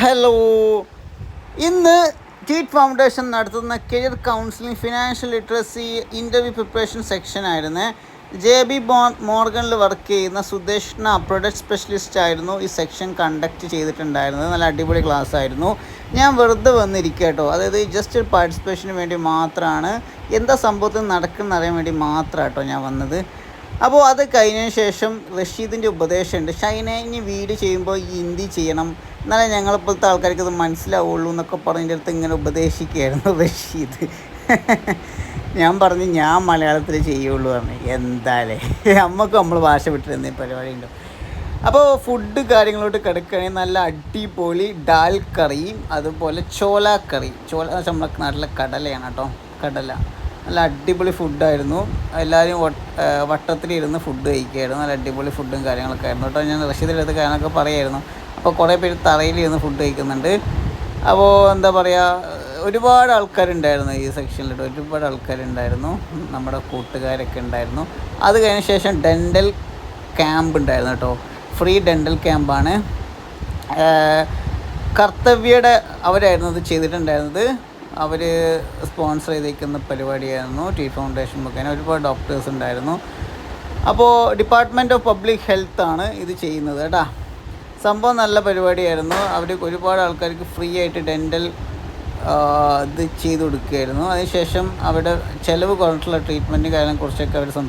Hello. ഇന്ന് ടീറ്റ് foundation നടത്തുന്ന career counselling financial literacy interview preparation section ആയിരുന്നു. ജെ ബി മോർഗനിൽ വർക്ക് ചെയ്യുന്ന സുദേഷ്ണ പ്രൊഡക്റ്റ് സ്പെഷ്യലിസ്റ്റ് ആയിരുന്നു ഈ സെക്ഷൻ കണ്ടക്ട് ചെയ്തിട്ടുണ്ടായിരുന്നത്. നല്ല അടിപൊളി ക്ലാസ് ആയിരുന്നു. ഞാൻ വെറുതെ വന്നിരിക്കുക കേട്ടോ അതായത് ജസ്റ്റ് പാർട്ടിസിപ്പേഷന് വേണ്ടി മാത്രമാണ് എന്താ സംഭവത്തിൽ നടക്കുന്നറിയാൻ വേണ്ടി മാത്രമാണ് കേട്ടോ ഞാൻ വന്നത്. അപ്പോൾ അത് കഴിഞ്ഞതിന് ശേഷം റഷീദിന്റെ ഉപദേശമുണ്ട്. ഷൈന ഇനി വീഡിയോ ചെയ്യുമ്പോൾ ഈ ഹിന്ദി ചെയ്യണം എന്നാലേ ഞങ്ങളിപ്പോഴത്തെ ആൾക്കാർക്ക് അത് മനസ്സിലാവുള്ളൂ എന്നൊക്കെ പറഞ്ഞതിന്റെ അടുത്ത് ഇങ്ങനെ ഉപദേശിക്കുകയായിരുന്നു റഷീദ്. ഞാൻ പറഞ്ഞു ഞാൻ മലയാളത്തിൽ ചെയ്യുള്ളൂ പറഞ്ഞു. എന്താലേ? നമുക്ക് നമ്മൾ ഭാഷ വിട്ടിരുന്ന പരിപാടി ഉണ്ടോ? അപ്പോൾ ഫുഡ് കാര്യങ്ങളോട്ട് കിടക്കുകയാണെങ്കിൽ നല്ല അടിപൊളി ഡാൽ കറിയും അതുപോലെ ചോല കറി ചോല നമ്മുടെ നാട്ടിലെ കടലയാണ് കേട്ടോ കടല. നല്ല അടിപൊളി ഫുഡായിരുന്നു എല്ലാവരും വട്ടത്തിലിരുന്ന് ഫുഡ് കഴിക്കുകയായിരുന്നു നല്ല അടിപൊളി ഫുഡും കാര്യങ്ങളൊക്കെ ആയിരുന്നു കേട്ടോ. ഞാൻ റഷീദിന്റെ കാര്യങ്ങളൊക്കെ പറയായിരുന്നു. അപ്പോൾ കുറേ പേര് തറയിലിരുന്ന് ഫുഡ് കഴിക്കുന്നുണ്ട്. അപ്പോൾ എന്താ പറയുക ഒരുപാട് ആൾക്കാരുണ്ടായിരുന്നു ഈ സെക്ഷനിൽ ഒരുപാട് ആൾക്കാരുണ്ടായിരുന്നു. നമ്മുടെ കൂട്ടുകാരൊക്കെ ഉണ്ടായിരുന്നു. അത് കഴിഞ്ഞ ശേഷം ഡെന്റൽ ക്യാമ്പ് ഉണ്ടായിരുന്നു കേട്ടോ. ഫ്രീ ഡെന്റൽ ക്യാമ്പാണ് കർത്തവ്യയുടെ അവരായിരുന്നു അത് ചെയ്തിട്ടുണ്ടായിരുന്നത്. അവർ സ്പോൺസർ ചെയ്തിരിക്കുന്ന പരിപാടിയായിരുന്നു. ടി ഫൗണ്ടേഷൻ മുഖേന ഒരുപാട് ഡോക്ടേഴ്സ് ഉണ്ടായിരുന്നു. അപ്പോൾ ഡിപ്പാർട്ട്മെന്റ് ഓഫ് പബ്ലിക് ഹെൽത്ത് ആണ് ഇത് ചെയ്യുന്നത് കേട്ടോ സംഭവം നല്ല പരിപാടിയായിരുന്നു. അവർ ഒരുപാട് ആൾക്കാർക്ക് ഫ്രീ ആയിട്ട് ഡെന്റൽ ഇത് ചെയ്ത് കൊടുക്കുകയായിരുന്നു. അതിനുശേഷം അവിടെ ചിലവ് കുറഞ്ഞിട്ടുള്ള ട്രീറ്റ്മെന്റ് കാര്യങ്ങളെക്കുറിച്ചൊക്കെ അവർ സംസാരിച്ചു.